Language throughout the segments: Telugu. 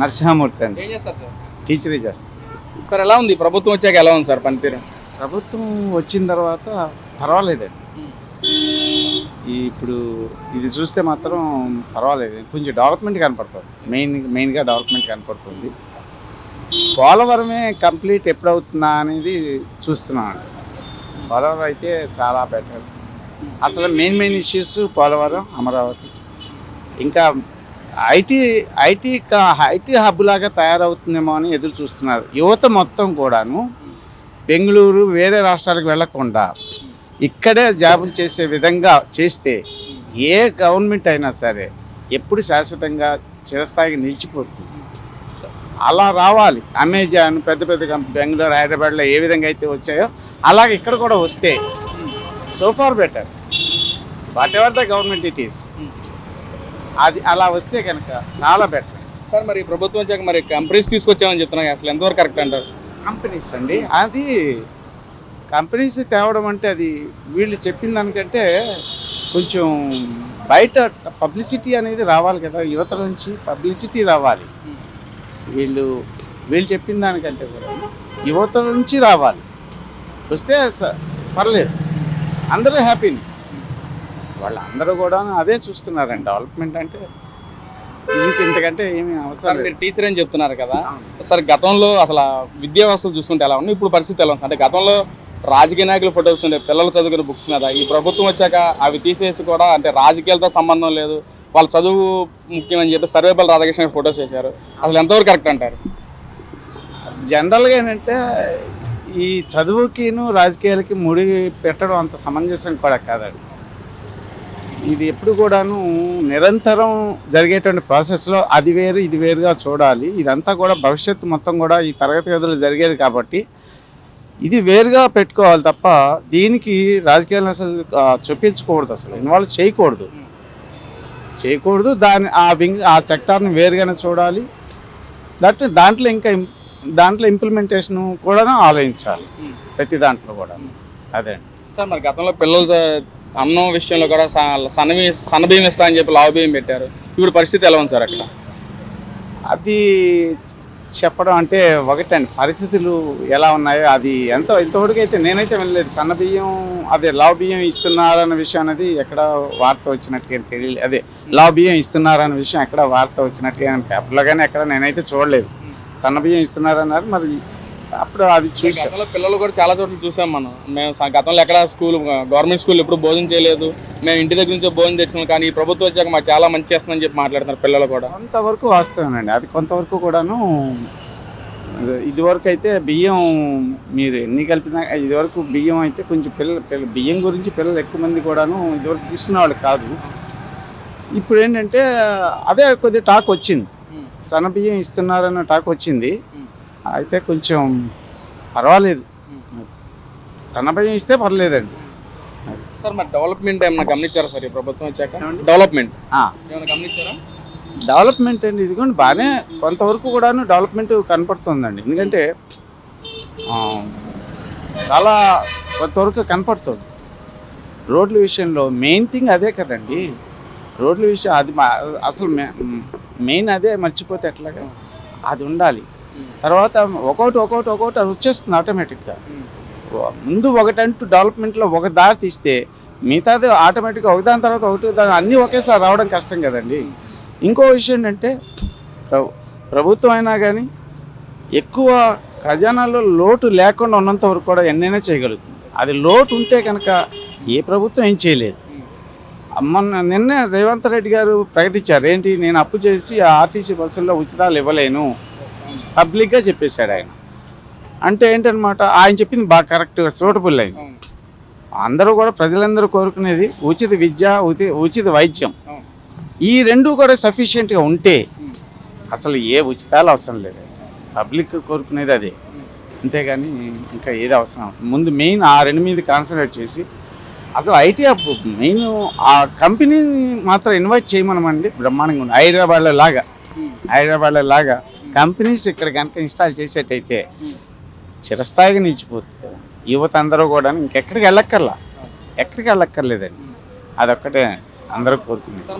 నరసింహమూర్తి అండి. ఏం చేస్తారు సార్? టీచరే చేస్తాను సార్ ఎలా ఉంది? ప్రభుత్వం వచ్చాక ఎలా ఉంది సార్ పనితీరు? ప్రభుత్వం వచ్చిన తర్వాత పర్వాలేదండి. ఈ ఇప్పుడు ఇది చూస్తే మాత్రం పర్వాలేదు. కొంచెం డెవలప్మెంట్ కనపడుతుంది. మెయిన్ మెయిన్గా డెవలప్మెంట్ కనపడుతుంది. పోలవరమే కంప్లీట్ ఎప్పుడవుతుందా అనేది చూస్తున్నాను పోలవరం అయితే చాలా బెటర్ అసలు main main issues Polavaram Amaravati. ఇంకా ఐటీ ఐటీ ఐటీ హబ్ లాగా తయారవుతుందేమో అని ఎదురు చూస్తున్నారు. యువత మొత్తం కూడాను బెంగళూరు వేరే రాష్ట్రాలకు వెళ్ళకుండా ఇక్కడే జాబులు చేసే విధంగా చేస్తే ఏ గవర్నమెంట్ అయినా సరే ఎప్పుడు శాశ్వతంగా చిరస్థాయికి నిలిచిపోతుంది. అలా రావాలి. అమెజాన్ పెద్ద పెద్ద కంపెనీ బెంగళూరు హైదరాబాద్లో ఏ విధంగా అయితే వచ్చాయో అలాగే ఇక్కడ కూడా వస్తే so far better. Whatever the government it is. అది అలా వస్తే కనుక చాలా బెటర్ సార్ మరి ప్రభుత్వం వచ్చాక మరి కంపెనీస్ తీసుకొచ్చామని చెప్తున్నాయి అసలు ఎంతవరకు కరెక్ట్ అంటారు? కంపెనీస్ అండి అది కంపెనీస్ తేవడం అంటే అది వీళ్ళు చెప్పిన దానికంటే కొంచెం బయట పబ్లిసిటీ అనేది రావాలి కదా యువత నుంచి పబ్లిసిటీ రావాలి. వీళ్ళు వీళ్ళు చెప్పిన దానికంటే కూడా యువత నుంచి రావాలి. వస్తే పర్లేదు. అందరూ హ్యాపీని వాళ్ళందరూ కూడా అదే చూస్తున్నారండి. డెవలప్మెంట్ అంటే ఇంతకంటే ఏమీ అవసరం మీరు టీచర్ అని చెప్తున్నారు కదా. సార్ గతంలో అసలు విద్యా వ్యవస్థలు చూస్తుంటే ఎలా ఉంది ఇప్పుడు పరిస్థితి ఎలా ఉంది? అంటే గతంలో రాజకీయ నాయకుల ఫొటోస్ ఉండే పిల్లలు చదువుకునే బుక్స్ మీద ఈ ప్రభుత్వం వచ్చాక అవి తీసేసి కూడా అంటే రాజకీయాలతో సంబంధం లేదు. వాళ్ళ చదువు ముఖ్యమని చెప్పి సర్వేపల్లి రాధాకృష్ణ ఫొటోస్ చేశారు అసలు ఎంతవరకు కరెక్ట్ అంటారు? జనరల్గా ఏంటంటే ఈ చదువుకిను రాజకీయాలకి ముడి పెట్టడం అంత సమంజసం కూడా కాదండి. ఇది ఎప్పుడు కూడాను నిరంతరం జరిగేటువంటి ప్రాసెస్లో అది వేరు ఇది వేరుగా చూడాలి. ఇదంతా కూడా భవిష్యత్తు మొత్తం కూడా ఈ తరగతి గదులు జరిగేది కాబట్టి ఇది వేరుగా పెట్టుకోవాలి తప్ప దీనికి రాజకీయాలను అసలు ఆ, చొప్పించకూడదు అసలు. ఇన్వాల్వ్ చేయకూడదు. చేయకూడదు. దాని ఆ వింగ్ ఆ సెక్టార్ని వేరుగానే చూడాలి. దట్ దాంట్లో ఇంకా దాంట్లో ఇంప్లిమెంటేషన్ కూడా ఆలోచించాలి. ప్రతి దాంట్లో కూడా అదే అండి. సార్ మరి గతంలో పిల్లలు అన్నం విషయంలో కూడా సన్నబి సన్నబియ్యం ఇస్తా అని చెప్పి లావు బియ్యం పెట్టారు. ఇప్పుడు పరిస్థితి ఎలా ఉంది సార్ అక్కడ? అది చెప్పడం అంటే ఒకటండి. పరిస్థితులు ఎలా ఉన్నాయో అది ఎంత ఇంతవరకు అయితే నేనైతే వెళ్ళలేదు సన్న బియ్యం అదే లావ్ బియ్యం ఇస్తున్నారన్న విషయం అనేది ఎక్కడ వార్త వచ్చినట్టుగా తెలియలేదు అదే లావ్ బియ్యం ఇస్తున్నారన్న విషయం ఎక్కడ వార్త వచ్చినట్టుగా పేపర్లో కానీ ఎక్కడ నేనైతే చూడలేదు. సన్న బియ్యం ఇస్తున్నారన్నారు. మరి అప్పుడు అది చూసా. గతంలో పిల్లలు కూడా చాలా చోట్ల చూసాం మనం. మేము గతంలో ఎక్కడ స్కూల్ గవర్నమెంట్ స్కూల్ ఎప్పుడు భోజనం చేయలేదు. మేము ఇంటి దగ్గర నుంచే భోజనం తెచ్చుకున్నాం. కానీ ఈ ప్రభుత్వం వచ్చాక మాకు చాలా మంచి చేస్తుందని చెప్పి మాట్లాడుతున్నారు పిల్లలు కూడా. కొంతవరకు వాస్తవేనండి అది కొంతవరకు కూడాను ఇదివరకు అయితే బియ్యం మీరు ఎన్ని కలిపినా ఇదివరకు బియ్యం అయితే కొంచెం పిల్లలు పిల్ల బియ్యం గురించి పిల్లలు ఎక్కువ మంది కూడాను ఇదివరకు తీసుకునేవాళ్ళు కాదు. ఇప్పుడు ఏంటంటే అదే కొద్ది టాక్ వచ్చింది. సన్న బియ్యం ఇస్తున్నారన్న టాక్ వచ్చింది. అయితే కొంచెం పర్వాలేదు. బియ్యం ఇస్తే పర్లేదండి. సార్ మరి డెవలప్మెంట్ ఏమైనా గమనించారా సార్? ఈ ప్రభుత్వం వచ్చాక? డెవలప్మెంట్. ఏమైనా గమనించారా? డెవలప్మెంట్ అండి ఇదిగోండి బాగానే కొంతవరకు కూడాను డెవలప్మెంట్ కనపడుతుందండి. ఎందుకంటే చాలా కొంతవరకు కనపడుతుంది. రోడ్ల విషయంలో మెయిన్ థింగ్ అదే కదండి. రోడ్ల విషయం అది అసలు మెయిన్ అదే మర్చిపోతే ఎట్లాగా? అది ఉండాలి. తర్వాత ఒకటి ఒకటి ఒకటి అది వచ్చేస్తుంది ఆటోమేటిక్గా ముందు ఒకటంటూ డెవలప్మెంట్లో ఒక దారి తీస్తే మిగతాది ఆటోమేటిక్గా ఒకదాని తర్వాత ఒకటి దాని అన్నీ ఒకేసారి రావడం కష్టం కదండి. ఇంకో విషయం ఏంటంటే ప్ర- ప్రభుత్వం అయినా కానీ ఎక్కువ ఖజానాలో లోటు లేకుండా ఉన్నంత వరకు కూడా ఎన్నైనా చేయగలుగుతుంది. అది లోటు ఉంటే కనుక ఏ ప్రభుత్వం ఏం చేయలేదు. మొన్న నిన్నే రేవంత్ రెడ్డి గారు ప్రకటించారు. ఏంటి నేను అప్పు చేసి ఆర్టీసీ బస్సుల్లో ఉచితాలు ఇవ్వలేను. పబ్లిక్గా చెప్పేశాడు ఆయన. అంటే ఏంటనమాట ఆయన చెప్పింది బాగా కరెక్ట్గా సూటబుల్ అయింది. అందరూ కూడా ప్రజలందరూ కోరుకునేది ఉచిత విద్య ఉచి ఉచిత వైద్యం. ఈ రెండు కూడా సఫిషియెంట్గా ఉంటే అసలు ఏ ఉచితాలు అవసరం లేదు. పబ్లిక్ కోరుకునేది అదే. అంతేగాని ఇంకా ఏది అవసరం? ముందు మెయిన్ ఆ రెండు మీద కాన్సన్ట్రేట్ చేసి అసలు ఐటీ హబ్ మెయిన్ ఆ కంపెనీని మాత్రం ఇన్వైట్ చేయమనమండి బ్రహ్మాండంగా ఉంది. హైదరాబాద్లో లాగా. హైదరాబాద్లో లాగా కంపెనీస్ ఇక్కడ కనుక ఇన్స్టాల్ చేసేటైతే చిరస్థాయిగా నిలిచిపోతుంది యువత అందరూ కూడా ఇంకెక్కడికి వెళ్ళక్కర్లా. ఎక్కడికి వెళ్ళక్కర్లేదండి. అదొక్కటే అందరూ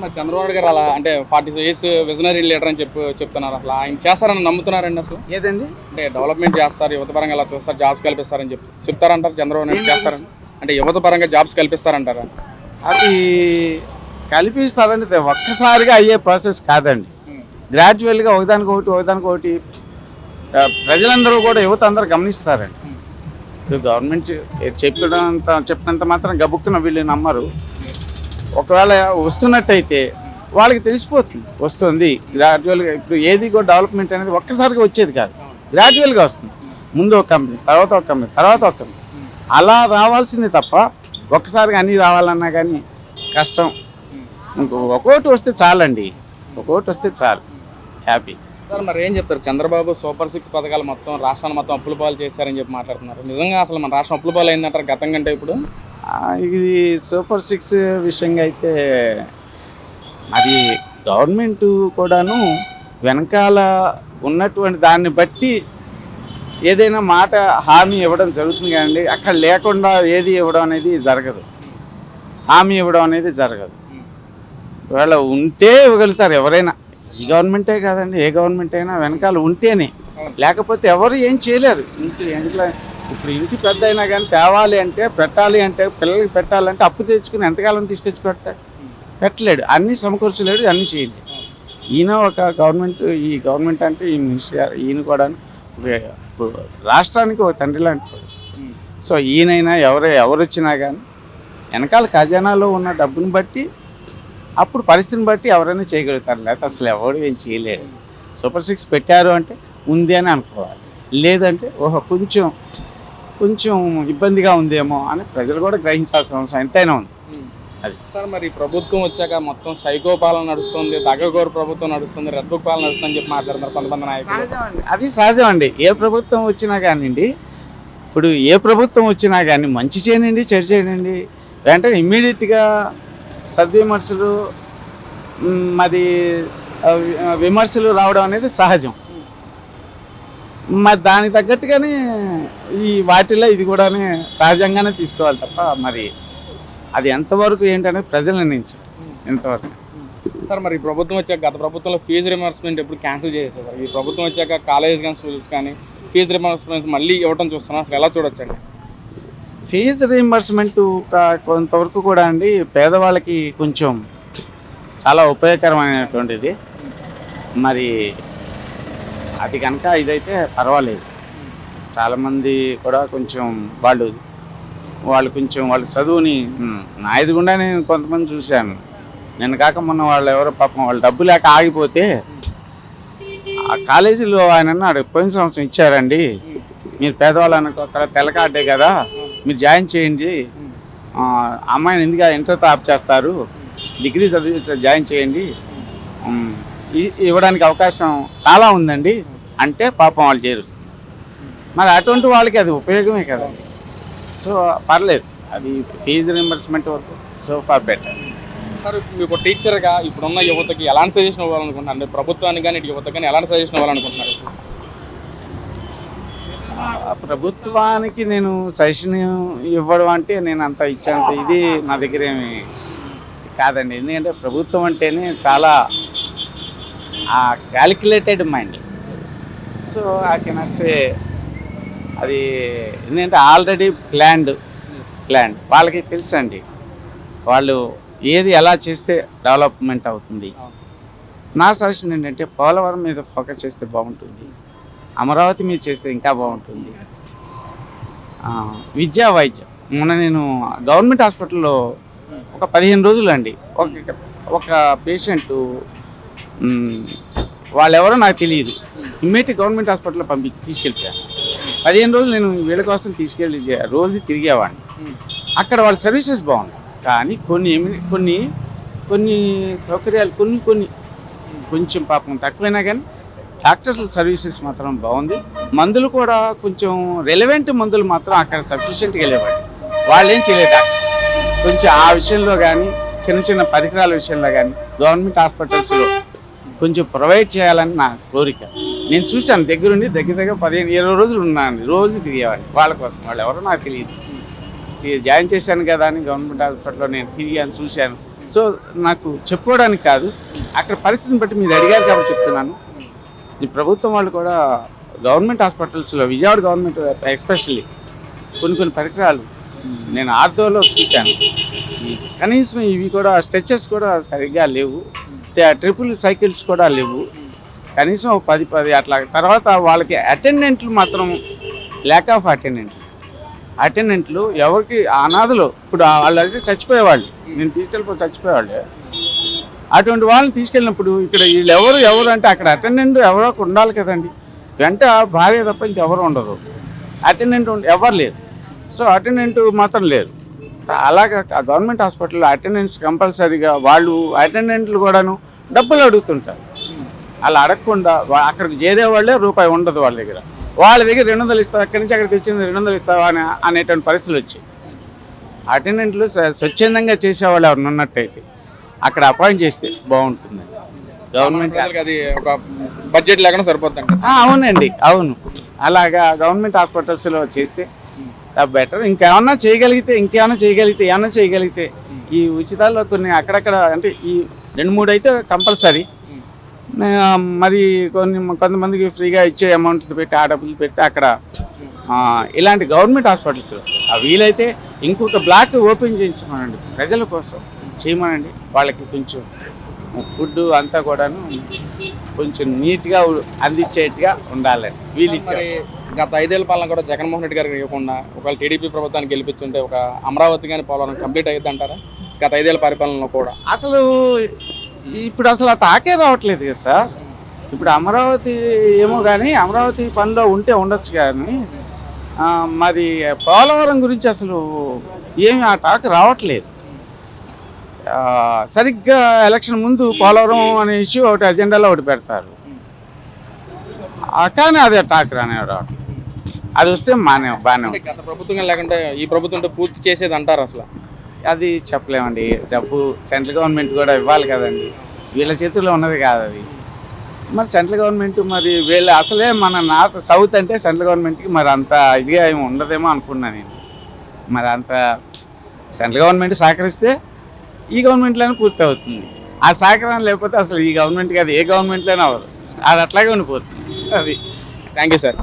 మరి చంద్రబాబు గారు అలా అంటే ఫార్టీ ఇయర్స్ విజనరీ లీడర్ అని చెప్పి చెప్తున్నారు. అసలు ఆయన చేస్తారని నమ్ముతున్నారండి అసలు? ఏదండి? అంటే డెవలప్మెంట్ చేస్తారు యువత పరంగా ఇలా చూస్తారు జాబ్స్ కల్పిస్తారని చెప్పి. చెప్తారంటారు చంద్రబాబు నాయుడు చేస్తారని. అంటే యువత పరంగా జాబ్స్ కల్పిస్తారంటారా? అది కల్పిస్తారండి ఇది ఒక్కసారిగా అయ్యే ప్రాసెస్ కాదండి. గ్రాడ్యువల్గా ఒకదానికి ఒకటి ఒకదానికి ఒకటి ప్రజలందరూ కూడా యువత అందరూ గమనిస్తారండి. గవర్నమెంట్ చెప్పినంత చెప్పినంత మాత్రం గబుక్కున వీళ్ళు నమ్మరు. ఒకవేళ వస్తున్నట్టయితే వాళ్ళకి తెలిసిపోతుంది వస్తుంది. గ్రాడ్యువల్గా ఇప్పుడు ఏది కూడా డెవలప్మెంట్ అనేది ఒక్కసారిగా వచ్చేది కాదు. గ్రాడ్యువల్గా వస్తుంది. ముందు ఒక కంపెనీ తర్వాత ఒక కంపెనీ తర్వాత ఒక కంపెనీ అలా రావాల్సింది తప్ప ఒక్కసారిగా అన్నీ రావాలన్నా కానీ కష్టం. ఇంకో ఒక్కోటి వస్తే చాలండి. ఒక్కోటి వస్తే చాలు. హ్యాపీ. సార్ మరి ఏం చెప్తారు? చంద్రబాబు సూపర్ సిక్స్ పథకాలు మొత్తం రాష్ట్రాన్ని మొత్తం అప్పుల పాలు చేశారని చెప్పి మాట్లాడుతున్నారు. నిజంగా అసలు మన రాష్ట్రం అప్పుల పాలు అయిందంటారు గతం కంటే ఇప్పుడు? ఇది సూపర్ సిక్స్ విషయంగా అయితే అది గవర్నమెంట్ కూడాను వెనకాల ఉన్నటువంటి దాన్ని బట్టి ఏదైనా మాట హామీ ఇవ్వడం జరుగుతుంది కానీ అక్కడ లేకుండా ఏది ఇవ్వడం అనేది జరగదు. హామీ ఇవ్వడం అనేది జరగదు. ఒకవేళ ఉంటే ఇవ్వగలుగుతారు ఎవరైనా. ఈ గవర్నమెంటే కాదండి ఏ గవర్నమెంట్ అయినా వెనకాల ఉంటేనే. లేకపోతే ఎవరు ఏం చేయలేరు. ఇంటి ఇంట్లో ఇప్పుడు ఇంటి పెద్ద అయినా కానీ తేవాలి అంటే పెట్టాలి అంటే పిల్లలకి పెట్టాలంటే అప్పు తెచ్చుకుని ఎంతకాలం తీసుకొచ్చి పెడతాడు? పెట్టలేడు. అన్నీ సమకూర్చలేడు అన్నీ చేయలేడు. ఈయన ఒక గవర్నమెంట్ ఈ గవర్నమెంట్ అంటే ఈ మినిస్టర్ గారు ఈయన కూడా రాష్ట్రానికి ఒక తండ్రి లాంటి. సో ఈయనైనా ఎవరు ఎవరు వచ్చినా కానీ వెనకాల ఖజానాలో ఉన్న డబ్బుని బట్టి అప్పుడు పరిస్థితిని బట్టి ఎవరైనా చేయగలుగుతారు. లేకపోతే అసలు ఎవరు ఏం చేయలేడు సూపర్ సిక్స్ పెట్టారు అంటే ఉంది అని అనుకోవాలి. లేదంటే ఓహో కొంచెం కొంచెం ఇబ్బందిగా ఉందేమో అని ప్రజలు కూడా గ్రహించాల్సిన అవసరం ఎంతైనా ఉంది. అది. సార్ మరి ప్రభుత్వం వచ్చాక మొత్తం సైకో పాలన నడుస్తుంది దగ్గగోరు ప్రభుత్వం నడుస్తుంది రెడ్ బుక్ పాలన నడుస్తుంది అని చెప్పి మాట్లాడుతున్నారు కొంతమంది నాయకులు. అది సహజం అండి ఏ ప్రభుత్వం వచ్చినా కానివ్వండి ఇప్పుడు ఏ ప్రభుత్వం వచ్చినా కానీ మంచి చేయనండి చెడు చేయనండి వెంటనే ఇమ్మీడియట్గా సద్విమర్శలు మరి విమర్శలు రావడం అనేది సహజం. మరి దానికి తగ్గట్టుగానే ఈ వాటిలో ఇది కూడా సహజంగానే తీసుకోవాలి తప్ప మరి అది ఎంతవరకు ఏంటనేది ప్రజలు నిర్ణయించారు. ఎంతవరకు సార్ మరి ప్రభుత్వం వచ్చాక గత ప్రభుత్వంలో ఫీజు రిమర్స్మెంట్ ఎప్పుడు క్యాన్సిల్ చేసేసారు? ఈ ప్రభుత్వం వచ్చాక కాలేజ్ కానీ స్కూల్స్ కానీ ఫీజు రిమర్స్మెంట్స్ మళ్ళీ ఇవ్వడం చూస్తున్నాం. అసలు ఎలా చూడొచ్చండి? ఫీజు రీయింబర్స్మెంట్ కొంతవరకు కూడా అండి పేదవాళ్ళకి కొంచెం చాలా ఉపయోగకరమైనటువంటిది. మరి అది కనుక ఇదైతే పర్వాలేదు. చాలామంది కూడా కొంచెం వాళ్ళు వాళ్ళు కొంచెం వాళ్ళ చదువుని నా ఎదుగుండా నేను కొంతమంది చూశాను. నేను కాక మొన్న వాళ్ళు ఎవరో పాపం వాళ్ళు డబ్బు లేక ఆగిపోతే ఆ కాలేజీలో ఆయన పోయిన సంవత్సరం ఇచ్చారండి. మీరు పేదవాళ్ళు అనుకో అక్కడ తెల్లకాడ్డే కదా. మీరు జాయిన్ చేయండి. అమ్మాయిని ఎందుకు ఇంటర్తో టాప్ చేస్తారు? డిగ్రీ చదివి జాయిన్ చేయండి. ఇవ్వడానికి అవకాశం చాలా ఉందండి. అంటే పాపం వాళ్ళు చేరుస్తుంది మరి అటువంటి వాళ్ళకి అది ఉపయోగమే కదా. సో పర్లేదు. అది ఫీజు రింబర్స్మెంట్ వరకు సో ఫార్ బెటర్ సార్ మీకు టీచర్గా ఇప్పుడున్న యువతకి ఎలాంటి సజెషన్ ఇవ్వాలనుకుంటున్నారు? అంటే ప్రభుత్వానికి కానీ యువతకి కానీ ఎలాంటి సజెషన్ ఇవ్వాలనుకుంటున్నారు? ప్రభుత్వానికి నేను సజెషన్ ఇవ్వడం అంటే నేను అంత ఇచ్చేంత ఇది నా దగ్గర ఏమి కాదండి. ఎందుకంటే ప్రభుత్వం అంటేనే చాలా calculated mind so I cannot say అది ఎందుకంటే ఆల్రెడీ ప్లాన్డ్ ప్లాన్ వాళ్ళకి తెలుసు అండి వాళ్ళు ఏది ఎలా చేస్తే డెవలప్మెంట్ అవుతుంది. నా సజెషన్ ఏంటంటే పోలవరం మీద ఫోకస్ చేస్తే బాగుంటుంది. అమరావతి మీద చేస్తే ఇంకా బాగుంటుంది. విద్యా వైద్యం. మొన్న నేను గవర్నమెంట్ హాస్పిటల్లో ఒక పదిహేను రోజులు అండి ఒక ఒక పేషెంట్ వాళ్ళెవరో నాకు తెలియదు. ఇమ్మీడియట్ గవర్నమెంట్ హాస్పిటల్లో పంపి తీసుకెళ్ళిపోయాను పదిహేను రోజులు నేను వీళ్ళ కోసం తీసుకెళ్ళి రోజు తిరిగేవాడిని. అక్కడ వాళ్ళ సర్వీసెస్ బాగున్నాయి కానీ కొన్ని కొన్ని కొన్ని సౌకర్యాలు కొన్ని కొన్ని కొంచెం పాపం తక్కువైనా కానీ డాక్టర్స్ సర్వీసెస్ మాత్రం బాగుంది. మందులు కూడా కొంచెం రెలవెంట్ మందులు మాత్రం అక్కడ సఫిషియెంట్గా వెళ్ళేవాడు వాళ్ళు ఏం చేయలేదు డాక్టర్. కొంచెం ఆ విషయంలో కానీ చిన్న చిన్న పరికరాల విషయంలో కానీ గవర్నమెంట్ హాస్పిటల్స్లో కొంచెం ప్రొవైడ్ చేయాలని నా కోరిక. నేను చూశాను దగ్గరుండి దగ్గర దగ్గర పదిహేను ఇరవై రోజులు ఉన్నాను. రోజు తిరిగేవాడిని. వాళ్ళ కోసం. వాళ్ళు ఎవరో నాకు తెలియదు. జాయిన్ చేశాను కదా అని గవర్నమెంట్ హాస్పిటల్లో నేను తిరిగాను చూశాను. సో నాకు చెప్పుకోవడానికి కాదు. అక్కడ పరిస్థితిని బట్టి మీరు అడిగారు కాబట్టి చెప్తున్నాను. ఈ ప్రభుత్వం వాళ్ళు కూడా గవర్నమెంట్ హాస్పిటల్స్లో విజయవాడ గవర్నమెంట్ ఎస్పెషల్లీ కొన్ని కొన్ని పరికరాలు నేను ఆర్థోలో చూశాను. కనీసం ఇవి కూడా స్ట్రెచెస్ కూడా సరిగ్గా లేవు. ట్రిపుల్ సైకిల్స్ కూడా లేవు. కనీసం పది పది అట్లా తర్వాత వాళ్ళకి అటెండెంట్లు మాత్రం ల్యాక్ ఆఫ్ అటెండెంట్లు అటెండెంట్లు ఎవరికి అనాథలు ఇప్పుడు వాళ్ళు అయితే చచ్చిపోయేవాళ్ళు. నేను తీసుకెళ్ళిపోయి చచ్చిపోయేవాళ్ళు. అటువంటి వాళ్ళని తీసుకెళ్ళినప్పుడు ఇక్కడ వీళ్ళు ఎవరు ఎవరు అంటే అక్కడ అటెండెంట్ ఎవరో ఉండాలి కదండి. వెంట భార్య తప్ప ఇంకెవరు ఉండదు అటెండెంట్ ఎవరు లేరు. సో అటెండెంట్ మాత్రం లేరు. అలాగా గవర్నమెంట్ హాస్పిటల్లో అటెండెన్స్ కంపల్సరీగా వాళ్ళు అటెండెంట్లు కూడాను డబ్బులు అడుగుతుంటారు. అలా అడగకుండా అక్కడికి చేరే వాళ్ళే రూపాయి ఉండదు వాళ్ళ దగ్గర. వాళ్ళ దగ్గర రెండు వందలు ఇస్తావు? అక్కడి నుంచి అక్కడికి తెచ్చింది రెండు వందలు ఇస్తావా? అని అనేటువంటి పరిస్థితులు వచ్చాయి. అటెండెంట్లు స్వచ్ఛందంగా చేసేవాళ్ళు ఎవరు ఉన్నట్టయితే. అక్కడ అపాయింట్ చేస్తే బాగుంటుంది గవర్నమెంట్ అది ఒక బడ్జెట్ లేకుండా సరిపోద్దండి ఆ, అవునండి అవును. అలాగా గవర్నమెంట్ హాస్పిటల్స్లో చేస్తే బెటర్. ఇంకేమన్నా చేయగలిగితే ఇంకేమన్నా చేయగలిగితే ఏమన్నా చేయగలిగితే ఈ ఉచితాల్లో కొన్ని అక్కడక్కడ అంటే ఈ రెండు మూడు అయితే కంపల్సరీ. మరి కొన్ని కొంతమందికి ఫ్రీగా ఇచ్చే అమౌంట్ పెట్టి ఆ డబ్బులు పెట్టి అక్కడ ఇలాంటి గవర్నమెంట్ హాస్పిటల్స్. ఆ వీలైతే ఇంకొక బ్లాక్ ఓపెన్ చేయించమనండి ప్రజల కోసం. చేయమనండి. వాళ్ళకి కొంచెం ఫుడ్ అంతా కూడాను కొంచెం నీట్గా అందించేట్టుగా ఉండాలండి వీళ్ళు ఇచ్చారు. గత ఐదేళ్ళ పాలన కూడా జగన్మోహన్ రెడ్డి గారికి ఇవ్వకుండా ఒకవేళ టీడీపీ ప్రభుత్వానికి గెలిపించుంటే ఒక అమరావతి కానీ పోలవరం కంప్లీట్ అయ్యింది అంటారా గత ఐదేళ్ళ పరిపాలనలో కూడా. అసలు ఇప్పుడు అసలు ఆ టాకే రావట్లేదు కదా సార్. ఇప్పుడు అమరావతి ఏమో కానీ అమరావతి పనిలో ఉంటే ఉండొచ్చు కానీ మరి పోలవరం గురించి అసలు ఏమి ఆ టాక్ రావట్లేదు. సరిగ్గా ఎలక్షన్ ముందు పోలవరం అనే ఇష్యూ ఒకటి అజెండాలో ఒకటి పెడతారు. కానీ అదే టాక్ రావట్లేదు అది వస్తే మానే బాగానే గత ప్రభుత్వం లేకుంటే ఈ ప్రభుత్వంతో పూర్తి చేసేది అంటారు అసలు? అది చెప్పలేమండి. డబ్బు సెంట్రల్ గవర్నమెంట్ కూడా ఇవ్వాలి కదండి. వీళ్ళ చేతుల్లో ఉన్నది కాదు అది. మరి సెంట్రల్ గవర్నమెంట్ మరి వీళ్ళ అసలే మన నార్త్ సౌత్ అంటే సెంట్రల్ గవర్నమెంట్కి మరి అంత ఇదిగా ఏమి ఉండదేమో అనుకున్నా నేను. మరి అంత సెంట్రల్ గవర్నమెంట్ సహకరిస్తే ఈ గవర్నమెంట్లోనే పూర్తి అవుతుంది ఆ సహకారం లేకపోతే అసలు ఈ గవర్నమెంట్ కాదు ఏ గవర్నమెంట్లోనే అవ్వదు. అది అట్లాగే ఉండిపోతుంది. అది. Thank you sir